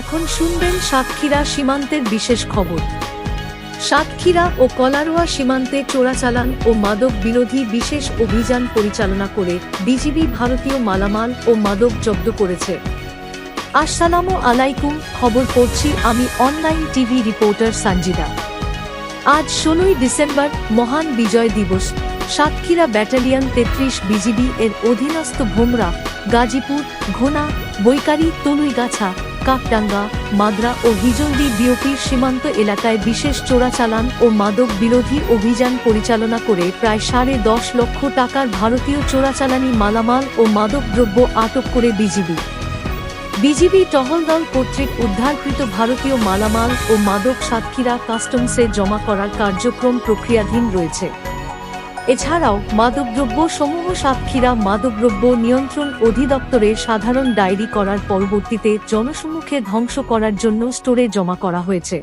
এখন শুনবেন সাতক্ষীরা সীমান্তের বিশেষ খবর। সাতক্ষীরা ও কলারোয়া সীমান্তে চোরাচালান ও মাদক বিরোধী বিশেষ অভিযান পরিচালনা করে বিজিবি ভারতীয় মালামাল ও মাদক জব্দ করেছে। আসসালামু আলাইকুম, খবর পড়ছি আমি অনলাইন টিভি রিপোর্টার সঞ্জিদা আজ ষোলোই ডিসেম্বর, মহান বিজয় দিবস। সাতক্ষীরা ব্যাটালিয়ন তেত্রিশ বিজিবি এর অধীনস্থ ভোমরা, গাজীপুর, ঘোনা, বৈকারি, তলুইগাছা কাকডাঙ্গা, মাদ্রা ও হিজলদি বিওপির সীমান্ত এলাকায় বিশেষ চোরাচালান ও মাদক বিরোধী অভিযান পরিচালনা করে প্রায় সাড়ে দশ লক্ষ টাকার ভারতীয় চোরাচালানি মালামাল ও মাদক দ্রব্য আটক করে বিজিবি। বিজিবি টহল দল কর্তৃক উদ্ধারকৃত ভারতীয় মালামাল ও মাদক সাতক্ষীরা কাস্টমসে জমা করার কার্যক্রম প্রক্রিয়াধীন রয়েছে। এছাড়াও মাদকদ্রব্য সমূহ সাতক্ষীরা মাদকদ্রব্য নিয়ন্ত্রণ অধিদপ্তরে সাধারণ ডায়েরি করার পরবর্তীতে জনসম্মুখে ধ্বংস করার জন্য স্টোরে জমা করা হয়েছে